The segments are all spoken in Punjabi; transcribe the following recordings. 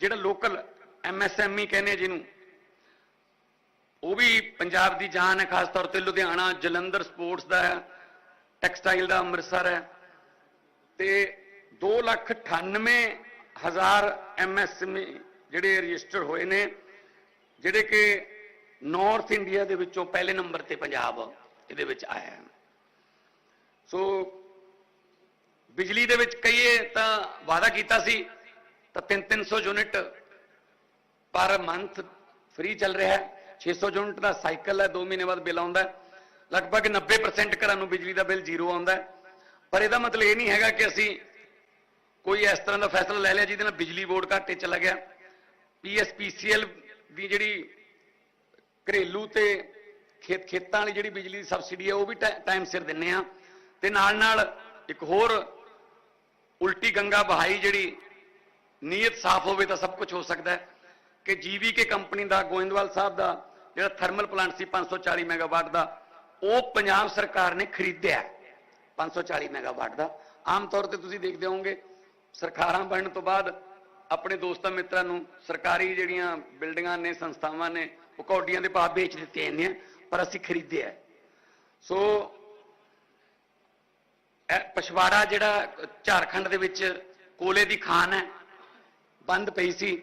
ਜਿਹੜਾ ਲੋਕਲ ਐਮਐਸਐਮਈ ਕਹਿੰਦੇ ਜਿਹਨੂੰ, ਉਹ ਵੀ ਪੰਜਾਬ ਦੀ ਜਾਨ ਹੈ, ਖਾਸ ਤੌਰ ਤੇ ਲੁਧਿਆਣਾ, ਜਲੰਧਰ ਸਪੋਰਟਸ ਦਾ ਹੈ, ਟੈਕਸਟਾਈਲ ਦਾ ਅੰਮ੍ਰਿਤਸਰ ਹੈ। ਤੇ 298000 ਐਮਐਸਐਮਈ ਜਿਹੜੇ ਰਜਿਸਟਰ ਹੋਏ ਨੇ, ਜਿਹੜੇ ਕਿ ਨਾਰਥ ਇੰਡੀਆ ਦੇ ਵਿੱਚੋਂ ਪਹਿਲੇ ਨੰਬਰ ਤੇ ਪੰਜਾਬ ਇਹਦੇ ਵਿੱਚ ਆਇਆ ਹੈ ਸੋ ਬਿਜਲੀ ਦੇ ਵਿੱਚ ਕਹੀਏ ਤਾਂ ਵਾਅਦਾ ਕੀਤਾ ਸੀ ਤਾਂ 3-300 ਯੂਨਿਟ ਪਰ ਮੰਥ ਫ੍ਰੀ ਚੱਲ ਰਿਹਾ ਹੈ। 600 ਯੂਨਿਟ ਦਾ ਸਾਈਕਲ ਹੈ 2 ਮਹੀਨੇ ਬਾਅਦ ਬਿੱਲ ਆਉਂਦਾ ਲਗਭਗ 90% ਘਰਾਂ ਨੂੰ ਬਿਜਲੀ ਦਾ ਬਿੱਲ ਜ਼ੀਰੋ ਆਉਂਦਾ ਪਰ ਇਹਦਾ ਮਤਲਬ ਇਹ ਨਹੀਂ ਹੈਗਾ ਕਿ ਅਸੀਂ ਕੋਈ ਇਸ ਤਰ੍ਹਾਂ ਦਾ ਫੈਸਲਾ ਲੈ ਲਿਆ ਜਿਹਦੇ ਨਾਲ ਬਿਜਲੀ ਬੋਰਡ ਘਾਟੇ ਚਲਾ ਗਿਆ ਪੀਐਸਪੀਸੀਐਲ ਦੀ ਜਿਹੜੀ ਘਰੇਲੂ ਤੇ ਖੇਤ, ਖੇਤਾਂ ਵਾਲੀ ਜਿਹੜੀ ਬਿਜਲੀ ਦੀ ਸਬਸਿਡੀ ਹੈ, ਉਹ ਵੀ ਟਾਈਮ ਸਿਰ ਦਿੰਨੇ ਆ ਤੇ ਨਾਲ ਨਾਲ ਇੱਕ ਹੋਰ ਉਲਟੀ ਗੰਗਾ ਬਹਾਈ ਜਿਹੜੀ ਨੀਅਤ ਸਾਫ਼ ਹੋਵੇ ਤਾਂ ਸਭ ਕੁਝ ਹੋ ਸਕਦਾ ਹੈ। ਕਿ ਜੀਵੀਕੇ ਕੰਪਨੀ ਦਾ, ਗੋਇੰਦਵਾਲ ਸਾਹਿਬ ਦਾ, ਜਿਹੜਾ ਥਰਮਲ ਪਲਾਂਟ ਸੀ 540 ਮੈਗਾਵਾਟ ਦਾ, ਉਹ ਪੰਜਾਬ ਸਰਕਾਰ ਨੇ ਖਰੀਦਿਆ 540 ਮੈਗਾਵਾਟ ਦਾ। ਆਮ ਤੌਰ ਤੇ ਤੁਸੀਂ ਦੇਖਦੇ ਹੋਵੋਗੇ, ਸਰਕਾਰਾਂ ਬਣਨ ਤੋਂ ਬਾਅਦ ਆਪਣੇ ਦੋਸਤਾਂ ਮਿੱਤਰਾਂ ਨੂੰ ਸਰਕਾਰੀ ਜਿਹੜੀਆਂ ਬਿਲਡਿੰਗਾਂ ਨੇ, ਸੰਸਥਾਵਾਂ ਨੇ, ਉਹ ਕੌਡੀਆਂ ਦੇ ਭਾਅ ਵੇਚ ਦਿੱਤੇ ਜਾਂਦੇ ਜਾਂਦੀਆਂ, ਪਰ ਅਸੀਂ ਖਰੀਦਿਆ ਸੋ, ਇਹ ਪਛਵਾੜਾ ਜਿਹੜਾ ਝਾਰਖੰਡ ਦੇ ਵਿੱਚ ਕੋਲੇ ਦੀ ਖਾਨ ਹੈ ਬੰਦ ਪਈ ਸੀ।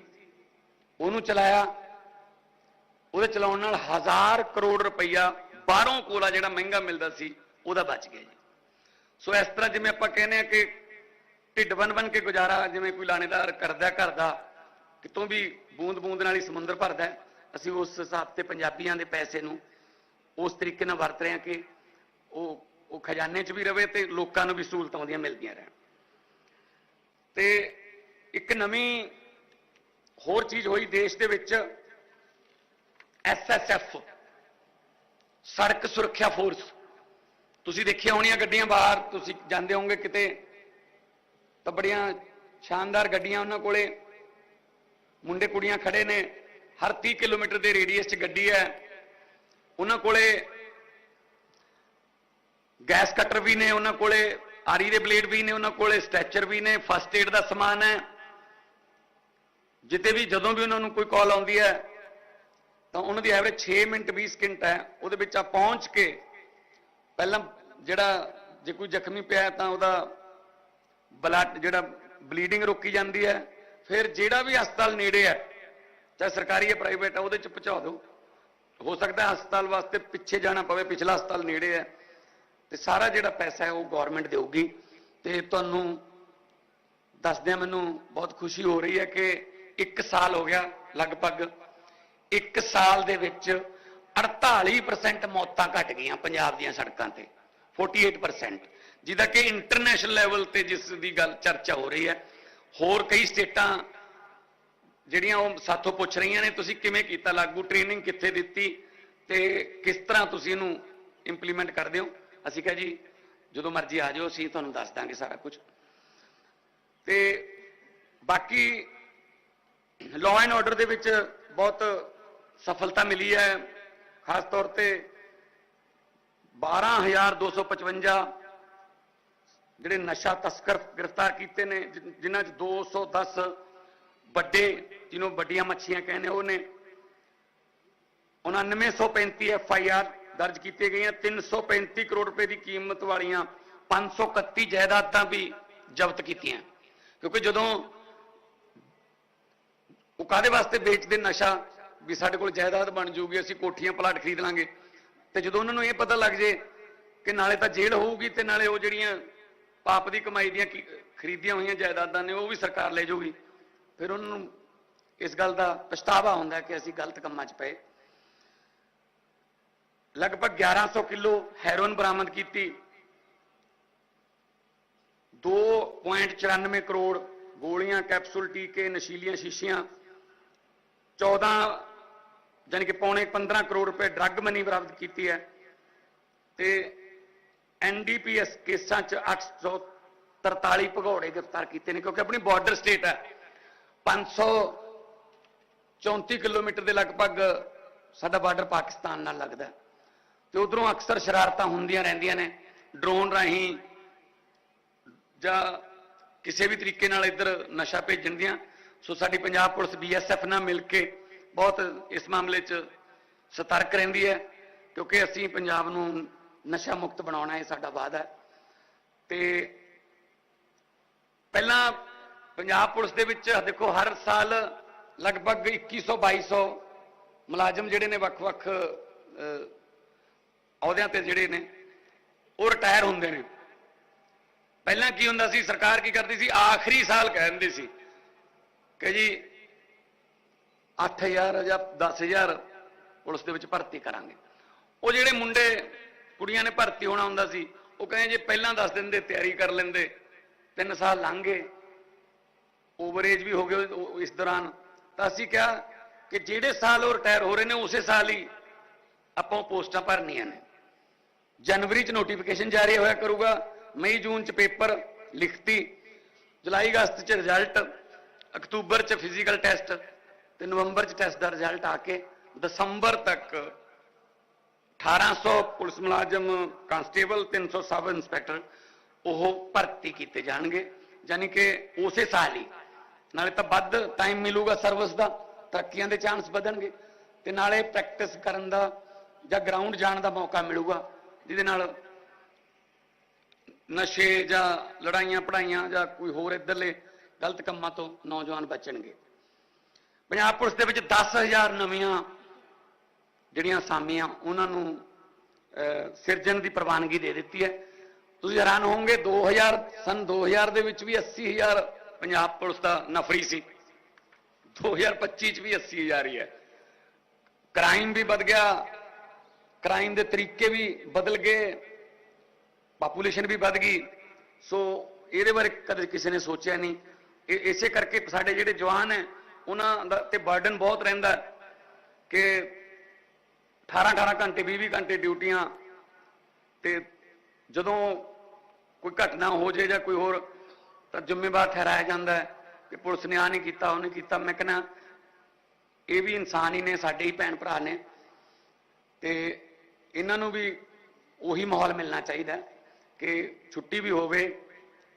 ਉਹਨੂੰ ਚਲਾਇਆ। ਉਹਦੇ ਚਲਾਉਣ ਨਾਲ ਹਜ਼ਾਰ ਕਰੋੜ ਰੁਪਈਆ ਬਾਹਰੋਂ ਕੋਲਾ ਜਿਹੜਾ ਮਹਿੰਗਾ ਮਿਲਦਾ ਸੀ, ਉਹਦਾ ਬਚ ਗਿਆ ਜੀ। ਸੋ ਇਸ ਤਰ੍ਹਾਂ ਜਿਵੇਂ ਆਪਾਂ ਕਹਿੰਦੇ ਆ ਕਿ ਢਿੱਡ ਬਨ ਬਨ ਕੇ ਗੁਜ਼ਾਰਾ ਜਿਵੇਂ ਕੋਈ ਲਾਣੇਦਾਰ ਕਰਦਾ ਘਰ ਦਾ ਕਿਤੋਂ ਵੀ ਬੂੰਦ ਬੂੰਦ ਨਾਲ ਹੀ ਸਮੁੰਦਰ ਭਰਦਾ ਅਸੀਂ ਉਸ ਹਿਸਾਬ ਤੇ ਪੰਜਾਬੀਆਂ ਦੇ ਪੈਸੇ ਨੂੰ ਉਸ ਤਰੀਕੇ ਨਾਲ ਵਰਤ ਰਹੇ ਹਾਂ ਕਿ ਉਹ ਉਹ ਖਜ਼ਾਨੇ 'ਚ ਵੀ ਰਵੇ ਤੇ ਲੋਕਾਂ ਨੂੰ ਵੀ ਸਹੂਲਤਾਂ ਉਹਦੀਆਂ ਮਿਲਦੀਆਂ ਰਹਿਣ। ਤੇ ਇੱਕ ਨਵੀਂ ਹੋਰ ਚੀਜ਼ ਹੋਈ ਦੇਸ਼ ਦੇ ਵਿੱਚ ਐਸਐਸਐਫ ਸੜਕ ਸੁਰੱਖਿਆ ਫੋਰਸ। ਤੁਸੀਂ ਦੇਖਿਆ ਹੋਣੀਆਂ ਗੱਡੀਆਂ ਬਾਹਰ, ਤੁਸੀਂ ਜਾਂਦੇ ਹੋਵੋਗੇ ਕਿਤੇ, ਤਾਂ ਬੜੀਆਂ ਸ਼ਾਨਦਾਰ ਗੱਡੀਆਂ ਉਹਨਾਂ ਕੋਲੇ। ਮੁੰਡੇ ਕੁੜੀਆਂ ਖੜੇ ਨੇ, ਹਰ 30 ਕਿਲੋਮੀਟਰ ਦੇ ਰੇਡੀਅਸ 'ਚ ਗੱਡੀ ਹੈ। ਉਹਨਾਂ ਕੋਲੇ ਗੈਸ ਕਟਰ ਵੀ ਨੇ, ਉਹਨਾਂ ਕੋਲੇ ਆਰੀ ਦੇ ਬਲੇਡ ਵੀ ਨੇ, ਉਹਨਾਂ ਕੋਲੇ ਸਟੈਚਰ ਵੀ ਨੇ, ਫਸਟ ਏਡ ਦਾ ਸਮਾਨ ਹੈ। ਜਿੱਤੇ ਵੀ ਜਦੋਂ ਵੀ ਉਹਨਾਂ ਨੂੰ ਕੋਈ ਕਾਲ ਆਉਂਦੀ ਹੈ, ਤਾਂ ਉਹਨਾਂ ਦੀ ਐਵਰੇਜ 6 ਮਿੰਟ 20 ਸਕਿੰਟ ਹੈ। ਉਹਦੇ ਵਿੱਚ ਆ ਪਹੁੰਚ ਕੇ ਪਹਿਲਾਂ ਜਿਹੜਾ ਜੇ ਕੋਈ ਜ਼ਖਮੀ ਪਿਆ ਤਾਂ ਉਹਦਾ ਬਲੱਡ ਜਿਹੜਾ ਬਲੀਡਿੰਗ ਰੋਕੀ ਜਾਂਦੀ ਹੈ। ਫਿਰ ਜਿਹੜਾ ਵੀ ਹਸਪਤਾਲ ਨੇੜੇ ਹੈ, ਚਾਹੇ ਸਰਕਾਰੀ ਹੈ ਪ੍ਰਾਈਵੇਟ ਹੈ, ਉਹਦੇ ਚ ਪਹੁੰਚਾ ਦਿਓ। ਹੋ ਸਕਦਾ ਹਸਪਤਾਲ ਵਾਸਤੇ ਪਿੱਛੇ ਜਾਣਾ ਪਵੇ, ਪਿਛਲਾ ਹਸਪਤਾਲ ਨੇੜੇ ਹੈ। ਤੇ ਸਾਰਾ ਜਿਹੜਾ ਪੈਸਾ ਹੈ, ਉਹ ਗਵਰਨਮੈਂਟ ਦੇਊਗੀ। ਤੇ ਤੁਹਾਨੂੰ ਦੱਸਦਿਆਂ ਮੈਨੂੰ ਬਹੁਤ ਖੁਸ਼ੀ ਹੋ ਰਹੀ ਹੈ ਕਿ 1 ਸਾਲ ਹੋ ਗਿਆ ਲਗਭਗ। 1 ਸਾਲ ਦੇ ਵਿੱਚ 48% ਮੌਤਾਂ ਘਟ ਗਈਆਂ ਪੰਜਾਬ ਦੀਆਂ ਸੜਕਾਂ ਤੇ। 48% ਜਿਹਦਾ ਕਿ ਇੰਟਰਨੈਸ਼ਨਲ ਲੈਵਲ ਤੇ ਜਿਸ ਦੀ ਗੱਲ ਚਰਚਾ ਹੋ ਰਹੀ ਹੈ। ਹੋਰ ਕਈ ਸਟੇਟਾਂ ਜਿਹੜੀਆਂ ਉਹ ਸਾਥੋਂ ਪੁੱਛ ਰਹੀਆਂ ਨੇ, ਤੁਸੀਂ ਕਿਵੇਂ ਕੀਤਾ? ਲਾਗੂ ਟ੍ਰੇਨਿੰਗ ਕਿੱਥੇ ਦਿੱਤੀ? ਤੇ ਕਿਸ ਤਰ੍ਹਾਂ ਤੁਸੀਂ ਇਹਨੂੰ ਇੰਪਲੀਮੈਂਟ ਕਰਦੇ ਹੋ? ਅਸੀਂ ਕਿਹਾ ਜੀ, ਜਦੋਂ ਮਰਜ਼ੀ ਆ ਜਾਓ, ਅਸੀਂ ਤੁਹਾਨੂੰ ਦੱਸ ਦਾਂਗੇ ਸਾਰਾ ਕੁਝ। ਤੇ ਬਾਕੀ ਲਾਅ ਐਂਡ ਆਰਡਰ ਦੇ ਵਿੱਚ ਬਹੁਤ ਸਫਲਤਾ ਮਿਲੀ ਹੈ। ਖਾਸ ਤੌਰ ਤੇ 12255 ਜਿਹੜੇ ਨਸ਼ਾ ਤਸਕਰ ਗ੍ਰਿਫਤਾਰ ਕੀਤੇ ਨੇ, ਜਿ- ਜਿਨ੍ਹਾਂ 'ਚ 210 ਵੱਡੇ, ਜਿਹਨੂੰ ਵੱਡੀਆਂ ਮੱਛੀਆਂ ਕਹਿੰਦੇ ਉਹ ਨੇ। 9935 ਐਫ ਆਈ ਆਰ ਦਰਜ ਕੀਤੀਆਂ ਗਈਆਂ। 335 ਕਰੋੜ ਰੁਪਏ ਦੀ ਕੀਮਤ ਵਾਲੀਆਂ 531 ਜਾਇਦਾਦਾਂ ਵੀ ਜ਼ਬਤ ਕੀਤੀਆਂ। ਕਿਉਂਕਿ ਜਦੋਂ ਉਹ ਕਾਦੇ ਵਾਸਤੇ ਵੇਚਦੇ ਨਸ਼ਾ? ਵੀ ਸਾਡੇ ਕੋਲ ਜਾਇਦਾਦ ਬਣ ਜੂਗੀ, ਅਸੀਂ ਕੋਠੀਆਂ ਪਲਾਟ ਖਰੀਦ ਲਾਂਗੇ। ਤੇ ਜਦੋਂ ਉਹਨਾਂ ਨੂੰ ਇਹ ਪਤਾ ਲੱਗ ਜੇ ਕਿ ਨਾਲੇ ਤਾਂ ਜੇਲ੍ਹ ਹੋਊਗੀ ਤੇ ਨਾਲੇ ਉਹ ਜਿਹੜੀਆਂ ਪਾਪ ਦੀ ਕਮਾਈ ਦੀਆਂ ਕੀ- ਖਰੀਦੀਆਂ ਹੋਈਆਂ ਜਾਇਦਾਦਾਂ ਨੇ, ਉਹ ਵੀ ਸਰਕਾਰ ਲੈ ਜਾਊਗੀ ਫਿਰ ਉਹਨਾਂ ਨੂੰ ਇਸ ਗੱਲ ਦਾ ਪਛਤਾਵਾ ਹੁੰਦਾ ਕਿ ਅਸੀਂ ਗਲਤ ਕੰਮਾਂ 'ਚ ਪਏ। ਲਗਭਗ 1100 ਕਿਲੋ ਹੈਰੋਇਨ ਬਰਾਮਦ ਕੀਤੀ। 2.94 ਕਰੋੜ ਗੋਲੀਆਂ, ਕੈਪਸੂਲ, ਟੀਕੇ, ਨਸ਼ੀਲੀਆਂ ਸ਼ੀਸ਼ੀਆਂ 14 ਜਾਣੀ ਕਿ ਪੌਣੇ 15 ਕਰੋੜ ਰੁਪਏ ਡਰੱਗ ਮਨੀ ਬਰਾਮਦ ਕੀਤੀ ਹੈ ਤੇ ਐਨਡੀਪੀਐਸ ਕੇਸਾਂ 'ਚ 843 ਭਗੌੜੇ ਗ੍ਰਿਫਤਾਰ ਕੀਤੇ ਨੇ, ਕਿਉਂਕਿ ਆਪਣੀ ਬਾਰਡਰ ਸਟੇਟ ਹੈ 534 ਕਿਲੋਮੀਟਰ ਦੇ ਲਗਭਗ ਸਾਡਾ ਬਾਰਡਰ ਪਾਕਿਸਤਾਨ ਨਾਲ ਲੱਗਦਾ ਹੈ। ਤੇ ਉਧਰੋਂ ਅਕਸਰ ਸ਼ਰਾਰਤਾਂ ਹੁੰਦੀਆਂ ਰਹਿੰਦੀਆਂ ਨੇ ਡਰੋਨ ਰਾਹੀਂ ਜਾਂ ਕਿਸੇ ਵੀ ਤਰੀਕੇ ਨਾਲ ਇੱਧਰ ਨਸ਼ਾ ਭੇਜਣ ਦੀਆਂ ਸੋ ਸਾਡੀ ਪੰਜਾਬ ਪੁਲਿਸ ਬੀਐਸਐਫ ਨਾਲ ਮਿਲ ਕੇ ਬਹੁਤ ਇਸ ਮਾਮਲੇ 'ਚ ਸਤਰਕ ਰਹਿੰਦੀ ਹੈ, ਕਿਉਂਕਿ ਅਸੀਂ ਪੰਜਾਬ ਨੂੰ ਨਸ਼ਾ ਮੁਕਤ ਬਣਾਉਣਾ ਇਹ ਸਾਡਾ ਵਾਅਦਾ ਹੈ। ਤੇ ਪਹਿਲਾਂ ਪੰਜਾਬ ਪੁਲਿਸ ਦੇ ਵਿੱਚ ਦੇਖੋ, ਹਰ ਸਾਲ ਲਗਭਗ 2100 2200 ਮੁਲਾਜ਼ਮ ਜਿਹੜੇ ਨੇ ਵੱਖ-ਵੱਖ ਅਹੁਦਿਆਂ ਤੇ ਜਿਹੜੇ ਨੇ, ਉਹ ਰਿਟਾਇਰ ਹੁੰਦੇ ਨੇ। ਪਹਿਲਾਂ ਕੀ ਹੁੰਦਾ ਸੀ, ਸਰਕਾਰ ਕੀ ਕਰਦੀ ਸੀ? ਆਖਰੀ ਸਾਲ ਕਹਿ ਦਿੰਦੀ ਸੀ ਕਿ ਜੀ 8000 ਜਾਂ 10000 ਪੁਲਿਸ ਦੇ ਵਿੱਚ ਭਰਤੀ ਕਰਾਂਗੇ। ਉਹ ਜਿਹੜੇ ਮੁੰਡੇ, ਕੁੜੀਆਂ ਨੇ ਭਰਤੀ ਹੋਣਾ ਹੁੰਦਾ ਸੀ, ਉਹ ਕਹਿੰਦੇ ਜੇ ਪਹਿਲਾਂ ਦੱਸ ਦਿੰਦੇ, ਤਿਆਰੀ ਕਰ ਲੈਂਦੇ, ਤਿੰਨ ਸਾਲ ਲੰਘ ਗਏ ਓਵਰੇਜ ਵੀ ਹੋ ਗਏ ਇਸ ਦੌਰਾਨ। ਤਾਂ ਅਸੀਂ ਕਿਹਾ ਕਿ ਜਿਹੜੇ ਸਾਲ ਉਹ ਰਿਟਾਇਰ ਹੋ ਰਹੇ ਨੇ, ਉਸੇ ਸਾਲ ਹੀ ਆਪਾਂ ਉਹ ਪੋਸਟਾਂ ਭਰਨੀਆਂ ਨੇ। ਜਨਵਰੀ ਚ ਨੋਟੀਫਿਕੇਸ਼ਨ ਜਾਰੀ ਹੋਇਆ ਕਰੂਗਾ, ਮਈ ਜੂਨ ਚ ਪੇਪਰ ਲਿਖਤੀ, ਜੁਲਾਈ ਅਗਸਤ ਚ ਰਿਜ਼ਲਟ ਅਕਤੂਬਰ ਚ ਫਿਜ਼ੀਕਲ ਟੈਸਟ ਤੇ ਨਵੰਬਰ ਚ ਟੈਸਟ ਦਾ ਰਿਜ਼ਲਟ ਆ ਕੇ ਦਸੰਬਰ ਤੱਕ 1800 ਪੁਲਿਸ ਮੁਲਾਜ਼ਮ ਕਾਂਸਟੇਬਲ 300 ਸਬ ਇੰਸਪੈਕਟਰ ਉਹ ਭਰਤੀ ਕੀਤੇ ਜਾਣਗੇ। ਯਾਨੀ ਕਿ ਉਸੇ ਸਾਲ ਹੀ। ਨਾਲੇ ਤਾਂ ਵੱਧ ਟਾਈਮ ਮਿਲੂਗਾ ਸਰਵਿਸ ਦਾ, ਤਰੱਕੀਆਂ ਦੇ ਚਾਂਸ ਵਧਣਗੇ। ਤੇ ਨਾਲੇ ਪ੍ਰੈਕਟਿਸ ਕਰਨ ਦਾ ਜਾਂ ਗਰਾਊਂਡ ਜਾਣ ਦਾ ਮੌਕਾ ਮਿਲੂਗਾ, ਜਿਹਦੇ ਨਾਲ ਨਸ਼ੇ ਜਾਂ ਲੜਾਈਆਂ ਪੜਾਈਆਂ ਜਾਂ ਕੋਈ ਹੋਰ ਇਧਰਲੇ ਗਲਤ ਕੰਮਾਂ ਤੋਂ ਨੌਜਵਾਨ ਬਚਣਗੇ। ਪੰਜਾਬ ਪੁਲਿਸ ਦੇ ਵਿੱਚ 10000 ਨਵੀਆਂ ਜਿਹੜੀਆਂ ਅਸਾਮੀਆਂ ਉਹਨਾਂ ਨੂੰ ਅਹ, ਸਿਰਜਣ ਦੀ ਪ੍ਰਵਾਨਗੀ ਦੇ ਦਿੱਤੀ ਹੈ। ਤੁਸੀਂ ਹੈਰਾਨ ਹੋਵੋਗੇ 2000 ਸਨ 2000 ਦੇ ਵਿੱਚ ਵੀ 80000 ਪੰਜਾਬ ਪੁਲਿਸ ਦਾ ਨਫਰੀ ਸੀ। 2025 ਚ ਵੀ 80000 ਹੀ ਹੈ। ਕ੍ਰਾਈਮ ਵੀ ਵੱਧ ਗਿਆ ਕ੍ਰਾਈਮ ਦੇ ਤਰੀਕੇ ਵੀ ਬਦਲ ਗਏ ਪਾਪੂਲੇਸ਼ਨ ਵੀ ਵੱਧ ਗਈ। ਸੋ ਇਹਦੇ ਬਾਰੇ ਕਦੇ ਕਿਸੇ ਨੇ ਸੋਚਿਆ ਨਹੀਂ। ਇਹ ਇਸੇ ਕਰਕੇ ਸਾਡੇ ਜਿਹੜੇ ਜਵਾਨ ਹੈ, ਉਹਨਾਂ ਦਾ ਤੇ ਬਰਡਨ ਬਹੁਤ ਰਹਿੰਦਾ ਕਿ 18 18 ਘੰਟੇ 20 20 ਘੰਟੇ ਡਿਊਟੀਆਂ ਤੇ ਜਦੋਂ ਕੋਈ ਘਟਨਾ ਹੋ ਜੇ ਜਾਂ ਕੋਈ ਹੋਰ ਤਾਂ ਜ਼ਿੰਮੇਵਾਰ ਠਹਿਰਾਇਆ ਜਾਂਦਾ ਹੈ ਕਿ ਪੁਲਿਸ ਨੇ ਆ ਨਹੀਂ ਕੀਤਾ, ਉਹ ਨਹੀਂ ਕੀਤਾ। ਮੈਂ ਕਹਿੰਦਾ, ਇਹ ਵੀ ਇਨਸਾਨ ਹੀ ਨੇ, ਸਾਡੇ ਹੀ ਭੈਣ ਭਰਾ ਨੇ ਤੇ ਇਹਨਾਂ ਨੂੰ ਵੀ ਉਹੀ ਮਾਹੌਲ ਮਿਲਣਾ ਚਾਹੀਦਾ ਕਿ ਛੁੱਟੀ ਵੀ ਹੋਵੇ,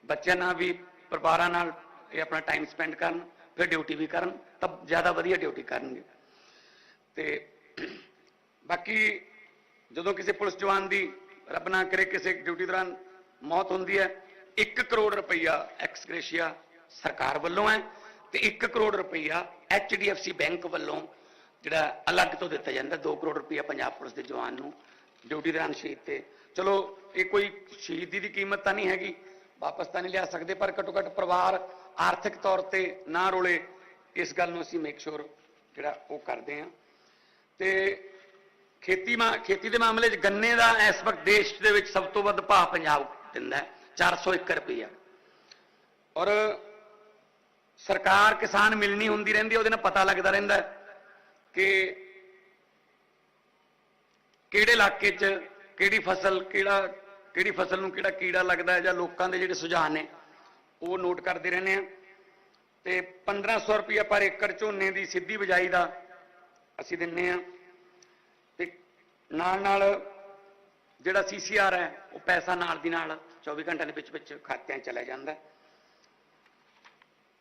ਬੱਚਿਆਂ ਨਾਲ ਵੀ, ਪਰਿਵਾਰਾਂ ਨਾਲ ਇਹ ਆਪਣਾ ਟਾਈਮ ਸਪੈਂਡ ਕਰਨ, ਫਿਰ ਡਿਊਟੀ ਵੀ ਕਰਨ, ਤਾਂ ਜ਼ਿਆਦਾ ਵਧੀਆ ਡਿਊਟੀ ਕਰਨਗੇ। ਤੇ ਬਾਕੀ ਜਦੋਂ ਕਿਸੇ ਪੁਲਿਸ ਜਵਾਨ ਦੀ ਰੱਬ ਨਾ ਕਰੇ ਕਿਸੇ ਡਿਊਟੀ ਦੌਰਾਨ ਮੌਤ ਹੁੰਦੀ ਹੈ 1 ਕਰੋੜ ਰੁਪਈਆ ਐਕਸਗ੍ਰੇਸ਼ੀਆ ਸਰਕਾਰ ਵੱਲੋਂ ਹੈ ਤੇ 1 ਕਰੋੜ ਰੁਪਈਆ HDFC ਬੈਂਕ ਵੱਲੋਂ ਜਿਹੜਾ ਅਲੱਗ ਤੋਂ ਦਿੱਤਾ ਜਾਂਦਾ 2 ਕਰੋੜ ਰੁਪਈਆ ਪੰਜਾਬ ਪੁਲਿਸ ਦੇ ਜਵਾਨ ਨੂੰ ਡਿਊਟੀ ਦੌਰਾਨ ਸ਼ਹੀਦ ਤੇ। ਚਲੋ, ਇਹ ਕੋਈ ਸ਼ਹੀਦੀ ਦੀ ਕੀਮਤ ਤਾਂ ਨਹੀਂ ਹੈਗੀ, ਵਾਪਸ ਤਾਂ ਨਹੀਂ ਲਿਆ ਸਕਦੇ, ਪਰ ਘੱਟੋ ਘੱਟ ਪਰਿਵਾਰ ਆਰਥਿਕ ਤੌਰ ਤੇ ਨਾ ਰੋਲੇ, ਇਸ ਗੱਲ ਨੂੰ ਅਸੀਂ ਮੇਕ ਸ਼ੋਰ ਜਿਹੜਾ ਉਹ ਕਰਦੇ ਹਾਂ। ਤੇ ਖੇਤੀ ਮਾ, ਖੇਤੀ ਦੇ ਮਾਮਲੇ 'ਚ ਗੰਨੇ ਦਾ ਇਸ ਵਕਤ ਦੇਸ਼ ਦੇ ਵਿੱਚ ਸਭ ਤੋਂ ਵੱਧ ਭਾਅ ਪੰਜਾਬ ਦਿੰਦਾ ਹੈ 401 ਰੁਪਈਆ। ਔਰ ਸਰਕਾਰ ਕਿਸਾਨ ਮਿਲਣੀ ਹੁੰਦੀ ਰਹਿੰਦੀ, ਉਹਦੇ ਨਾਲ ਪਤਾ ਲੱਗਦਾ ਰਹਿੰਦਾ ਕਿ ਕਿਹੜੇ ਇਲਾਕੇ 'ਚ ਕਿਹੜੀ ਫਸਲ, ਕਿਹੜਾ, ਕਿਹੜੀ ਫਸਲ ਨੂੰ ਕਿਹੜਾ ਕੀੜਾ ਲੱਗਦਾ ਹੈ ਜਾਂ ਲੋਕਾਂ ਦੇ ਜਿਹੜੇ ਸੁਝਾਅ ਨੇ ਉਹ ਨੋਟ ਕਰਦੇ ਰਹਿੰਦੇ ਆ ਤੇ 1500 ਰੁਪਇਆ ਪਰ ਏਕੜ ਝੋਨੇ ਦੀ ਸਿੱਧੀ ਬਿਜਾਈ ਦਾ ਅਸੀਂ ਦਿੰਨੇ ਆ ਤੇ ਨਾਲ ਨਾਲ ਜਿਹੜਾ ਸੀਸੀਆਰ ਹੈ, ਉਹ ਪੈਸਾ ਨਾਲ ਦੀ ਨਾਲ 24 ਘੰਟਿਆਂ ਦੇ ਵਿੱਚ ਵਿੱਚ ਖਾਤਿਆਂ 'ਚ ਚਲਾ ਜਾਂਦਾ।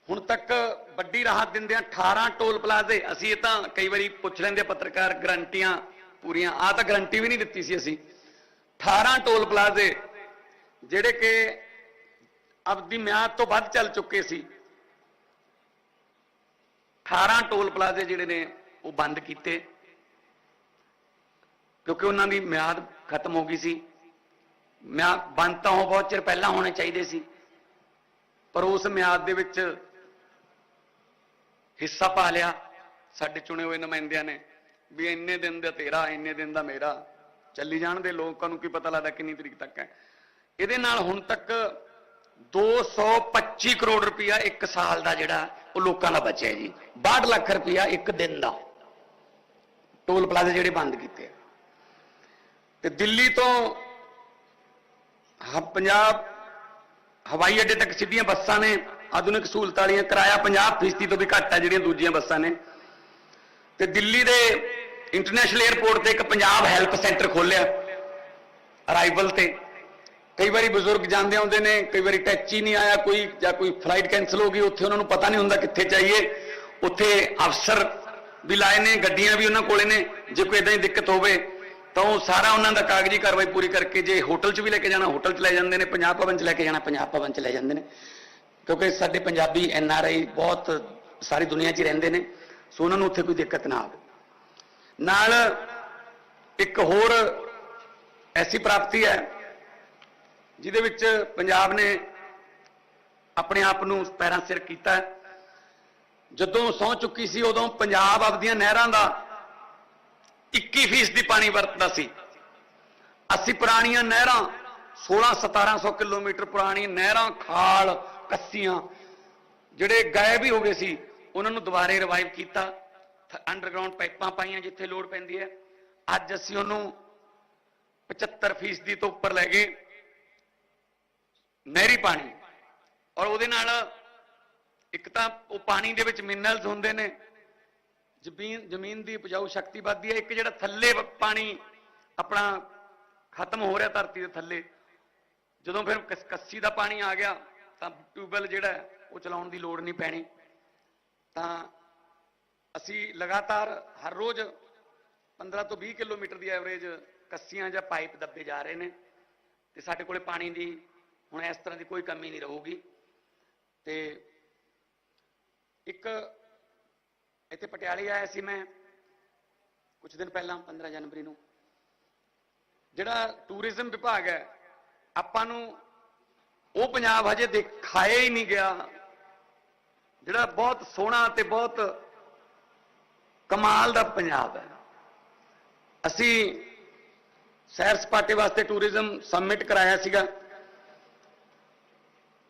ਹੁਣ ਤੱਕ ਵੱਡੀ ਰਾਹਤ ਦਿੰਦੇ ਆ 18 ਟੋਲ ਪਲਾਜ਼ੇ। ਅਸੀਂ ਇਹ ਤਾਂ ਕਈ ਵਾਰੀ ਪੁੱਛ ਲੈਂਦੇ ਪੱਤਰਕਾਰ ਗਰੰਟੀਆਂ ਪੂਰੀਆਂ। ਆ ਤਾਂ ਗਰੰਟੀ ਵੀ ਨਹੀਂ ਦਿੱਤੀ ਸੀ ਅਸੀਂ। 18 ਟੋਲ ਪਲਾਜ਼ੇ, ਜਿਹੜੇ ਕਿ ਆਪਦੀ ਮਿਆਦ ਤੋਂ ਵੱਧ ਚੱਲ ਚੁੱਕੇ ਸੀ। 18 ਟੋਲ ਪਲਾਜ਼ੇ ਜਿਹੜੇ ਨੇ, ਉਹ ਬੰਦ ਕੀਤੇ। ਕਿਉਂਕਿ ਉਹਨਾਂ ਦੀ ਮਿਆਦ ਖਤਮ ਹੋ ਗਈ ਸੀ। ਮਿਆਦ ਬੰਦ ਤਾਂ ਉਹ ਬਹੁਤ ਚਿਰ ਪਹਿਲਾਂ ਹੋਣੇ ਚਾਹੀਦੇ ਸੀ। ਪਰ ਉਸ ਮਿਆਦ ਦੇ ਵਿੱਚ ਹਿੱਸਾ ਪਾ ਲਿਆ। ਸਾਡੇ ਚੁਣੇ ਹੋਏ ਨੁਮਾਇੰਦਿਆਂ ਨੇ ਵੀ ਇੰਨੇ ਦਿਨ ਦਾ ਤੇਰਾ, ਇੰਨੇ ਦਿਨ ਦਾ ਮੇਰਾ। ਚੱਲੀ ਜਾਣ ਦੇ, ਲੋਕਾਂ ਨੂੰ ਕੀ ਪਤਾ ਲੱਗਦਾ ਕਿੰਨੀ ਤਰੀਕ ਤੱਕ ਹੈ। ਇਹਦੇ ਨਾਲ ਹੁਣ ਤੱਕ 225 ਕਰੋੜ ਰੁਪਇਆ ਇੱਕ ਸਾਲ ਦਾ ਜਿਹੜਾ ਉਹ ਲੋਕਾਂ ਦਾ ਬਚਿਆ ਜੀ। 62 ਲੱਖ ਰੁਪਇਆ ਇੱਕ ਦਿਨ ਦਾ। ਟੋਲ ਪਲਾਜ਼ੇ ਜਿਹੜੇ ਬੰਦ ਕੀਤੇ ਤੇ ਦਿੱਲੀ ਤੋਂ ਹ- ਪੰਜਾਬ ਹਵਾਈ ਅੱਡੇ ਤੱਕ ਸਿੱਧੀਆਂ ਬੱਸਾਂ ਨੇ, ਆਧੁਨਿਕ ਸਹੂਲਤਾਂ ਵਾਲੀਆਂ ਕਿਰਾਇਆ 50% ਤੋਂ ਵੀ ਘੱਟ ਹੈ ਜਿਹੜੀਆਂ ਦੂਜੀਆਂ ਬੱਸਾਂ ਨੇ। ਤੇ ਦਿੱਲੀ ਦੇ ਇੰਟਰਨੈਸ਼ਨਲ 에ਅਰਪੋਰਟ ਤੇ ਇੱਕ ਪੰਜਾਬ ਹੈਲਪ ਸੈਂਟਰ ਖੋਲਿਆ ਅਰਾਈਵਲ ਤੇ। ਕਈ ਵਾਰੀ ਬਜ਼ੁਰਗ ਜਾਂਦੇ ਆਉਂਦੇ ਨੇ, ਕਈ ਵਾਰੀ ਟੈਕਸੀ ਨਹੀਂ ਆਇਆ ਕੋਈ ਜਾਂ ਕੋਈ ਫਲਾਈਟ ਕੈਨਸਲ ਹੋ ਗਈ, ਉੱਥੇ ਉਹਨਾਂ ਨੂੰ ਪਤਾ ਨਹੀਂ ਹੁੰਦਾ ਕਿੱਥੇ ਚਾਹੀਏ ਉੱਥੇ ਅਫਸਰ ਵੀ ਲਾਏ ਨੇ, ਗੱਡੀਆਂ ਵੀ ਉਹਨਾਂ ਕੋਲੇ ਨੇ, ਜੇ ਕੋਈ ਇਦਾਂ ਦੀ ਦਿੱਕਤ ਹੋਵੇ, ਤਾਂ ਉਹ ਸਾਰਾ ਉਹਨਾਂ ਦਾ ਕਾਗਜ਼ੀ ਕਾਰਵਾਈ ਪੂਰੀ ਕਰਕੇ ਜੇ ਹੋਟਲ 'ਚ ਵੀ ਲੈ ਕੇ ਜਾਣਾ, ਹੋਟਲ 'ਚ ਲੈ ਜਾਂਦੇ ਨੇ ਪੰਜਾਬ ਭਵਨ 'ਚ ਲੈ ਕੇ ਜਾਣਾ ਪੰਜਾਬ ਭਵਨ 'ਚ ਲੈ ਜਾਂਦੇ ਨੇ। ਕਿਉਂਕਿ ਸਾਡੇ ਪੰਜਾਬੀ ਐਨ ਆਰ ਆਈ ਬਹੁਤ ਸਾਰੀ ਦੁਨੀਆ 'ਚ ਹੀ ਰਹਿੰਦੇ ਨੇ, ਸੋ ਉਹਨਾਂ ਨੂੰ ਉੱਥੇ ਕੋਈ ਦਿੱਕਤ ਨਾ ਆਵੇ। ਨਾਲ ਇੱਕ ਹੋਰ ਐਸੀ ਪ੍ਰਾਪਤੀ ਹੈ ਜਿਹਦੇ ਵਿੱਚ ਪੰਜਾਬ ਨੇ ਆਪਣੇ ਆਪ ਨੂੰ ਪੈਰਾਂ ਸਿਰ ਕੀਤਾ। ਜਦੋਂ ਸੌ ਚੁੱਕੀ ਸੀ, ਉਦੋਂ ਪੰਜਾਬ ਆਪਦੀਆਂ ਨਹਿਰਾਂ ਦਾ 21% ਦੀ ਪਾਣੀ ਵਰਤਦਾ ਸੀ। ਅਸੀਂ ਪੁਰਾਣੀਆਂ ਨਹਿਰਾਂ 16 1700 ਕਿਲੋਮੀਟਰ ਪੁਰਾਣੀ ਨਹਿਰਾਂ, ਖਾਲ, ਕੱਸੀਆਂ, ਜਿਹੜੇ ਗਾਇਬ ਹੀ ਹੋ ਗਏ ਸੀ, ਉਹਨਾਂ ਨੂੰ ਦੁਬਾਰੇ ਰਿਵਾਈਵ ਕੀਤਾ। ਅੰਡਰਗਰਾਉਂਡ ਪਾਈਪਾਂ ਪਾਈਆਂ ਜਿੱਥੇ ਲੋੜ ਪੈਂਦੀ ਹੈ। ਅੱਜ ਅਸੀਂ ਉਹਨੂੰ 75% ਦੀ ਤੋਂ ਉੱਪਰ ਲੈ ਗਏ। ਨਹਿਰੀ ਪਾਣੀ। ਔਰ ਉਹਦੇ ਨਾਲ ਇੱਕ ਤਾਂ ਉਹ ਪਾਣੀ ਦੇ ਵਿੱਚ ਮਿਨਰਲਸ ਹੁੰਦੇ ਨੇ। ਜ਼ਮੀਨ ਜ਼ਮੀਨ ਦੀ ਉਪਜਾਊ ਸ਼ਕਤੀ ਵੱਧਦੀ ਹੈ। ਇੱਕ ਜਿਹੜਾ ਥੱਲੇ ਪਾਣੀ ਆਪਣਾ ਖਤਮ ਹੋ ਰਿਹਾ ਧਰਤੀ ਦੇ ਥੱਲੇ। ਜਦੋਂ ਫਿਰ ਕਸ- ਕੱਸੀ ਦਾ ਪਾਣੀ ਆ ਗਿਆ, ਤਾਂ ਟਿਊਬਵੈਲ ਜਿਹੜਾ ਉਹ ਚਲਾਉਣ ਦੀ ਲੋੜ ਨਹੀਂ ਪੈਣੀ। ਤਾਂ ਅਸੀਂ ਲਗਾਤਾਰ ਹਰ ਰੋਜ਼ 15 ਤੋਂ 20 ਕਿਲੋਮੀਟਰ ਦੀ ਐਵਰੇਜ ਕੱਸੀਆਂ ਜਾਂ ਪਾਈਪ ਦੱਬੇ ਜਾ ਰਹੇ ਨੇ। ਤੇ ਸਾਡੇ ਕੋਲੇ ਪਾਣੀ ਦੀ ਹੁਣ ਇਸ ਤਰ੍ਹਾਂ ਦੀ ਕੋਈ ਕਮੀ ਨਹੀਂ ਰਹੂਗੀ। ਤੇ ਇੱਕ ਇੱਥੇ ਪਟਿਆਲੇ ਆਇਆ ਸੀ ਮੈਂ ਕੁਝ ਦਿਨ ਪਹਿਲਾਂ 15 ਜਨਵਰੀ ਨੂੰ। ਜਿਹੜਾ ਟੂਰਿਜ਼ਮ ਵਿਭਾਗ ਹੈ, ਆਪਾਂ ਨੂੰ ਉਹ ਪੰਜਾਬ ਹਜੇ ਦਿਖਾਇਆ ਹੀ ਨਹੀਂ ਗਿਆ। ਜਿਹੜਾ ਬਹੁਤ ਸੋਹਣਾ ਤੇ ਬਹੁਤ ਕਮਾਲ ਦਾ ਪੰਜਾਬ ਹੈ। ਅਸੀਂ ਸੈਰ ਸਪਾਟੇ ਵਾਸਤੇ ਟੂਰਿਜ਼ਮ ਸਮਿਟ ਕਰਾਇਆ ਸੀਗਾ।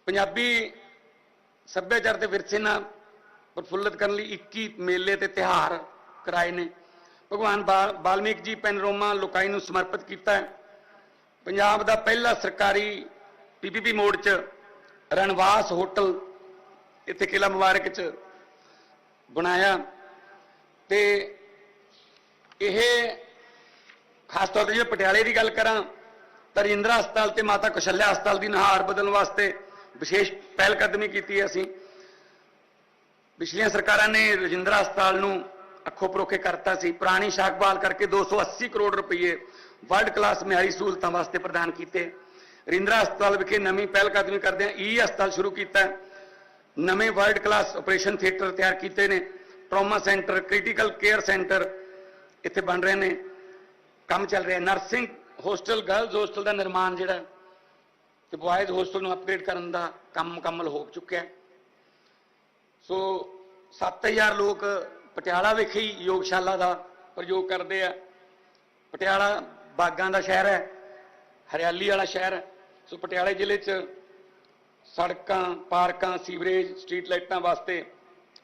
ਪੰਜਾਬੀ ਸੱਭਿਆਚਾਰ ਤੇ ਵਿਰਸੇ ਨਾਲ ਪ੍ਰਫੁੱਲਤ ਕਰਨ ਲਈ 21 ਮੇਲੇ ਤੇ ਤਿਹਾਰ ਕਰਾਏ ਨੇ। ਭਗਵਾਨ ਬਾ- ਵਾਲਮੀਕ ਜੀ ਪੈਨਰੋਮਾ ਲੋਕਾਈ ਨੂੰ ਸਮਰਪਿਤ ਕੀਤਾ ਹੈ। ਪੰਜਾਬ ਦਾ ਪਹਿਲਾ ਸਰਕਾਰੀ ਪੀਪੀਪੀ ਮੋਡ 'ਚ ਰਣਵਾਸ ਹੋਟਲ ਇੱਥੇ ਕਿਲਾ ਮੁਬਾਰਕ 'ਚ ਬਣਾਇਆ। ਤੇ ਇਹ ਖਾਸ ਤੌਰ ਤੇ ਜੇ ਪਟਿਆਲੇ ਦੀ ਗੱਲ ਕਰਾਂ ਤਾਂ ਰਜਿੰਦਰਾ ਹਸਪਤਾਲ ਤੇ ਮਾਤਾ ਕੁਸ਼ਲਿਆ ਹਸਪਤਾਲ ਦੀ ਨਹਾਰ ਬਦਲਣ ਵਾਸਤੇ ਵਿਸ਼ੇਸ਼ ਪਹਿਲ ਕਦਮੀ ਕੀਤੀ ਹੈ ਅਸੀਂ। ਪਿਛਲੀਆਂ ਸਰਕਾਰਾਂ ਨੇ ਰਜਿੰਦਰਾ ਹਸਪਤਾਲ ਨੂੰ ਅੱਖੋਂ ਪਰੋਖੇ ਕਰਤਾ ਸੀ। ਪੁਰਾਣੀ ਸ਼ਾਖਬਾਲ ਕਰਕੇ 280 ਕਰੋੜ ਰੁਪਏ ਵਰਲਡ ਕਲਾਸ ਮਿਆਰੀ ਸਹੂਲਤਾਂ ਵਾਸਤੇ ਪ੍ਰਦਾਨ ਕੀਤੇ। ਰਜਿੰਦਰਾ ਹਸਪਤਾਲ ਵਿਖੇ ਨਵੀਂ ਪਹਿਲ ਕਦਮੀ ਕਰਦਿਆਂ ਈ ਹਸਪਤਾਲ ਸ਼ੁਰੂ ਕੀਤਾ ਨਵੇਂ ਵਰਲਡ ਕਲਾਸ ਆਪਰੇਸ਼ਨ ਥੀਏਟਰ ਤਿਆਰ ਕੀਤੇ ਨੇ। Trauma centre, critical care centre ਇੱਥੇ ਬਣ ਰਹੇ ਨੇ। ਕੰਮ ਚੱਲ ਰਿਹਾ ਨਰਸਿੰਗ ਹੋਸਟਲ, ਗਰਲਜ਼ ਹੋਸਟਲ ਦਾ ਨਿਰਮਾਣ ਜਿਹੜਾ ਤੇ ਬॉयਜ਼ ਹੋਸਟਲ ਨੂੰ ਅਪਗ੍ਰੇਡ ਕਰਨ ਦਾ ਕੰਮ ਮੁਕੰਮਲ ਹੋ ਚੁੱਕਿਆ ਹੈ। ਸੋ 7000 ਲੋਕ ਪਟਿਆਲਾ ਵਿਖੇ ਹੀ ਯੋਗਸ਼ਾਲਾ ਦਾ ਪ੍ਰਯੋਗ ਕਰਦੇ ਆ। ਪਟਿਆਲਾ ਬਾਗਾਂ ਦਾ ਸ਼ਹਿਰ ਹੈ, ਹਰਿਆਲੀ ਵਾਲਾ ਸ਼ਹਿਰ ਹੈ। ਸੋ ਪਟਿਆਲੇ ਜ਼ਿਲ੍ਹੇ 'ਚ ਸੜਕਾਂ, ਪਾਰਕਾਂ, ਸੀਵਰੇਜ, ਸਟਰੀਟ ਲਾਈਟਾਂ ਵਾਸਤੇ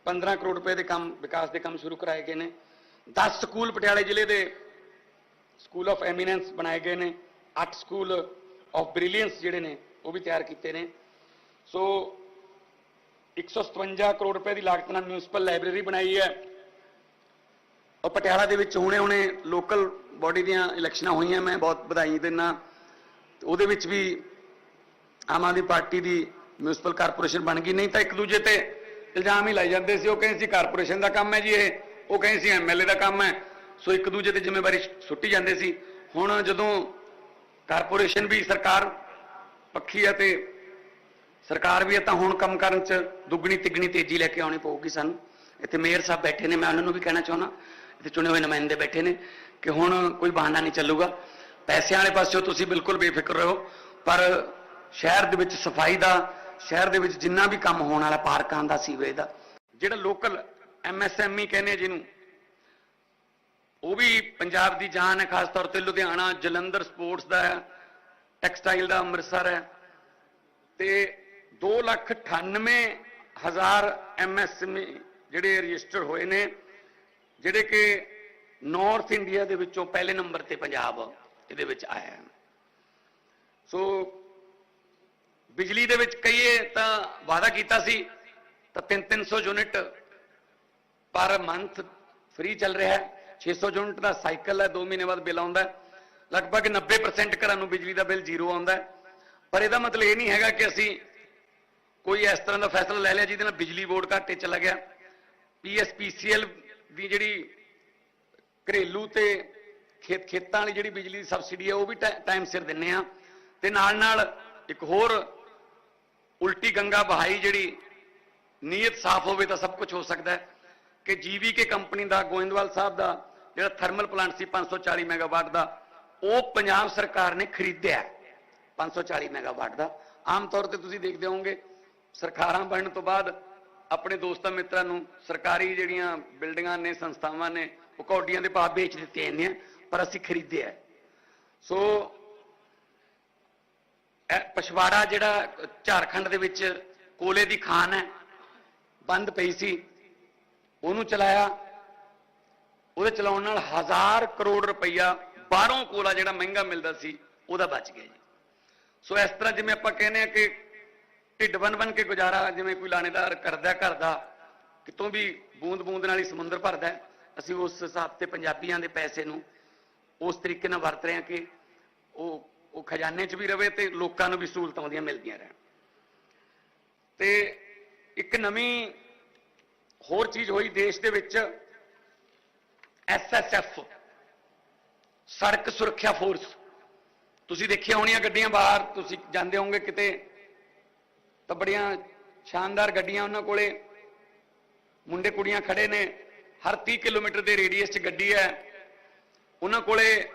15 ਕਰੋੜ ਰੁਪਏ ਦੇ ਕੰਮ, ਵਿਕਾਸ ਦੇ ਕੰਮ ਸ਼ੁਰੂ ਕਰਾਏ ਗਏ ਨੇ। 10 ਸਕੂਲ ਪਟਿਆਲੇ ਜ਼ਿਲ੍ਹੇ ਦੇ ਸਕੂਲ ਆਫ ਐਮੀਨੈਂਸ ਬਣਾਏ ਗਏ ਨੇ। 8 ਸਕੂਲ ਆਫ ਬ੍ਰਿਲੀਅੰਸ ਜਿਹੜੇ ਨੇ, ਉਹ ਵੀ ਤਿਆਰ ਕੀਤੇ ਨੇ। ਸੋ 157 ਕਰੋੜ ਰੁਪਏ ਦੀ ਲਾਗਤ ਨਾਲ ਮਿਊਨਿਸਪਲ ਲਾਇਬ੍ਰੇਰੀ ਬਣਾਈ ਹੈ। ਔਰ ਪਟਿਆਲਾ ਦੇ ਵਿੱਚ ਹੁਣੇ-ਹੁਣੇ ਲੋਕਲ ਬਾਡੀ ਦੀਆਂ ਇਲੈਕਸ਼ਨਾਂ ਹੋਈਆਂ, ਮੈਂ ਬਹੁਤ ਵਧਾਈ ਦਿੰਦਾ ਉਹਦੇ ਵਿੱਚ ਵੀ ਆਮ ਆਦਮੀ ਪਾਰਟੀ ਦੀ ਮਿਊਨਿਸਪਲ ਕਾਰਪੋਰੇਸ਼ਨ ਬਣ ਗਈ। ਨਹੀਂ ਤਾਂ ਇੱਕ ਦੂਜੇ ਤੇ ਇਲਜ਼ਾਮ ਹੀ ਲਾਈ ਜਾਂਦੇ ਸੀ। ਉਹ ਕਹਿੰਦੇ ਸੀ ਕਾਰਪੋਰੇਸ਼ਨ ਦਾ ਕੰਮ ਹੈ ਜੀ ਇਹ, ਉਹ ਕਹਿੰਦੇ ਸੀ ਐਮਐਲਏ ਦਾ ਕੰਮ ਹੈ। ਸੋ ਇੱਕ ਦੂਜੇ ਤੇ ਜ਼ਿੰਮੇਵਾਰੀ ਸੁੱਟੀ ਜਾਂਦੇ ਸੀ। ਹੁਣ ਜਦੋਂ ਕਾਰਪੋਰੇਸ਼ਨ ਵੀ ਸਰਕਾਰ ਪੱਖੀ ਹੈ ਤੇ ਸਰਕਾਰ ਵੀ ਹੈ ਤਾਂ ਹੁਣ ਕੰਮ ਕਰਨ ਚ ਦੁੱਗਣੀ ਤਿੱਗਣੀ ਤੇਜ਼ੀ ਲੈ ਕੇ ਆਉਣੀ ਪਊਗੀ ਸਾਨੂੰ। ਇੱਥੇ ਮੇਅਰ ਸਾਹਿਬ ਬੈਠੇ ਨੇ, ਮੈਂ ਉਹਨਾਂ ਨੂੰ ਵੀ ਕਹਿਣਾ ਚਾਹੁੰਦਾ, ਇੱਥੇ ਚੁਣੇ ਹੋਏ ਨੁਮਾਇੰਦੇ ਬੈਠੇ ਨੇ ਕਿ ਹੁਣ ਕੋਈ ਬਹਾਨਾ ਨਹੀਂ ਚੱਲੂਗਾ। ਪੈਸਿਆਂ ਵਾਲੇ ਪਾਸਿਓਂ ਤੁਸੀਂ ਬਿਲਕੁਲ ਬੇਫਿਕਰ ਰਹੋ, ਪਰ ਸ਼ਹਿਰ ਦੇ ਵਿੱਚ ਸਫ਼ਾਈ ਦਾ, ਸ਼ਹਿਰ ਦੇ ਵਿੱਚ ਜਿੰਨਾ ਵੀ ਕੰਮ ਹੋਣ ਵਾਲਾ, ਪਾਰਕਾਂ ਦਾ, ਸੀਵਰੇਜ ਦਾ, ਜਿਹੜਾ ਲੋਕਲ ਐਮਐਸਐਮਈ ਕਹਿੰਦੇ ਜਿਹਨੂੰ ਉਹ ਵੀ ਪੰਜਾਬ ਦੀ ਜਾਨ ਹੈ, ਖਾਸ ਤੌਰ ਤੇ ਲੁਧਿਆਣਾ, ਜਲੰਧਰ ਸਪੋਰਟਸ ਦਾ ਹੈ, ਟੈਕਸਟਾਈਲ ਦਾ ਅੰਮ੍ਰਿਤਸਰ ਹੈ। ਤੇ 298000 ਐਮਐਸਐਮਈ ਜਿਹੜੇ ਰਜਿਸਟਰ ਹੋਏ ਨੇ, ਜਿਹੜੇ ਕਿ ਨਾਰਥ ਇੰਡੀਆ ਦੇ ਵਿੱਚੋਂ ਪਹਿਲੇ ਨੰਬਰ ਤੇ ਪੰਜਾਬ ਇਹਦੇ ਵਿੱਚ ਆਇਆ ਹੈ ਸੋ ਬਿਜਲੀ ਦੇ ਵਿੱਚ ਕਹੀਏ ਤਾਂ ਵਾਅਦਾ ਕੀਤਾ ਸੀ, ਤਾਂ 3-300 ਯੂਨਿਟ ਪਰ ਮੰਥ ਫ੍ਰੀ ਚੱਲ ਰਿਹਾ ਹੈ। 600 ਯੂਨਿਟ ਦਾ ਸਾਈਕਲ ਹੈ 2 ਮਹੀਨੇ ਬਾਅਦ ਬਿੱਲ ਆਉਂਦਾ ਲਗਭਗ 90% ਘਰਾਂ ਨੂੰ ਬਿਜਲੀ ਦਾ ਬਿੱਲ ਜ਼ੀਰੋ ਆਉਂਦਾ ਪਰ ਇਹਦਾ ਮਤਲਬ ਇਹ ਨਹੀਂ ਹੈਗਾ ਕਿ ਅਸੀਂ ਕੋਈ ਇਸ ਤਰ੍ਹਾਂ ਦਾ ਫੈਸਲਾ ਲੈ ਲਿਆ ਜਿਹਦੇ ਨਾਲ ਬਿਜਲੀ ਬੋਰਡ ਘਾਟੇ ਚਲਾ ਗਿਆ। ਪੀਐਸਪੀਸੀਐਲ ਦੀ ਜਿਹੜੀ ਘਰੇਲੂ ਤੇ ਖੇਤ, ਖੇਤਾਂ ਵਾਲੀ ਜਿਹੜੀ ਬਿਜਲੀ ਦੀ ਸਬਸਿਡੀ ਹੈ, ਉਹ ਵੀ ਟਾਈਮ ਸਿਰ ਦਿੰਨੇ ਆ ਤੇ ਨਾਲ ਨਾਲ ਇੱਕ ਹੋਰ ਉਲਟੀ ਗੰਗਾ ਬਹਾਈ ਜਿਹੜੀ ਨੀਅਤ ਸਾਫ਼ ਹੋਵੇ ਤਾਂ ਸਭ ਕੁਝ ਹੋ ਸਕਦਾ ਹੈ। ਕਿ ਜੀਵੀਕੇ ਕੰਪਨੀ ਦਾ, ਗੋਇੰਦਵਾਲ ਸਾਹਿਬ ਦਾ, ਜਿਹੜਾ ਥਰਮਲ ਪਲਾਂਟ ਸੀ 540 ਮੈਗਾਵਾਟ ਦਾ, ਉਹ ਪੰਜਾਬ ਸਰਕਾਰ ਨੇ ਖਰੀਦਿਆ ਹੈ। 540 ਮੈਗਾਵਾਟ ਦਾ ਆਮ ਤੌਰ ਤੇ ਤੁਸੀਂ ਦੇਖਦੇ ਹੋਵੋਗੇ, ਸਰਕਾਰਾਂ ਬਣਨ ਤੋਂ ਬਾਅਦ ਆਪਣੇ ਦੋਸਤਾਂ ਮਿੱਤਰਾਂ ਨੂੰ ਸਰਕਾਰੀ ਜਿਹੜੀਆਂ ਬਿਲਡਿੰਗਾਂ ਨੇ, ਸੰਸਥਾਵਾਂ ਨੇ, ਉਹ ਕੌਡੀਆਂ ਦੇ ਭਾਅ ਵੇਚ ਦਿੱਤੀਆਂ ਜਾਂਦੀਆਂ, ਪਰ ਅਸੀਂ ਖਰੀਦਿਆ ਹੈ। ਸੋ ਪਛਵਾੜਾ ਜਿਹੜਾ ਝਾਰਖੰਡ ਦੇ ਵਿੱਚ ਕੋਲੇ ਦੀ ਖਾਨ ਹੈ, ਬੰਦ ਪਈ ਸੀ ਉਹਨੂੰ ਚਲਾਇਆ। ਉਹਦੇ ਚਲਾਉਣ ਨਾਲ ਹਜ਼ਾਰ ਕਰੋੜ ਰੁਪਈਆ ਬਾਹਰੋਂ ਕੋਲਾ ਜਿਹੜਾ ਮਹਿੰਗਾ ਮਿਲਦਾ ਸੀ, ਉਹਦਾ ਬਚ ਗਿਆ ਜੀ। ਸੋ ਇਸ ਤਰ੍ਹਾਂ ਜਿਵੇਂ ਆਪਾਂ ਕਹਿੰਦੇ ਆ ਕਿ ਢਿੱਡ ਬਨ ਬਨ ਕੇ ਗੁਜ਼ਾਰਾ ਜਿਵੇਂ ਕੋਈ ਲਾਣੇਦਾਰ ਕਰਦਾ ਘਰ ਦਾ, ਕਿਤੋਂ ਵੀ ਬੂੰਦ ਬੂੰਦ ਨਾਲ ਹੀ ਸਮੁੰਦਰ ਭਰਦਾ ਅਸੀਂ ਉਸ ਹਿਸਾਬ ਤੇ ਪੰਜਾਬੀਆਂ ਦੇ ਪੈਸੇ ਨੂੰ ਉਸ ਤਰੀਕੇ ਨਾਲ ਵਰਤ ਰਹੇ ਹਾਂ ਕਿ ਉਹ ਉਹ ਖਜ਼ਾਨੇ 'ਚ ਵੀ ਰਵੇ ਤੇ ਲੋਕਾਂ ਨੂੰ ਵੀ ਸਹੂਲਤਾਂ ਉਹਦੀਆਂ ਮਿਲਦੀਆਂ ਰਹਿਣ। ਤੇ ਇੱਕ ਨਵੀਂ ਹੋਰ ਚੀਜ਼ ਹੋਈ ਦੇਸ਼ ਦੇ ਵਿੱਚ ਐਸਐਸਐਫ ਸੜਕ ਸੁਰੱਖਿਆ ਫੋਰਸ। ਤੁਸੀਂ ਦੇਖਿਆ ਹੋਣੀਆਂ ਗੱਡੀਆਂ ਬਾਹਰ, ਤੁਸੀਂ ਜਾਂਦੇ ਹੋਵੋਗੇ ਕਿਤੇ, ਤਾਂ ਬੜੀਆਂ ਸ਼ਾਨਦਾਰ ਗੱਡੀਆਂ ਉਹਨਾਂ ਕੋਲੇ। ਮੁੰਡੇ ਕੁੜੀਆਂ ਖੜੇ ਨੇ, ਹਰ 30 ਕਿਲੋਮੀਟਰ ਦੇ ਰੇਡੀਅਸ 'ਚ ਗੱਡੀ ਹੈ। ਉਹਨਾਂ ਕੋਲੇ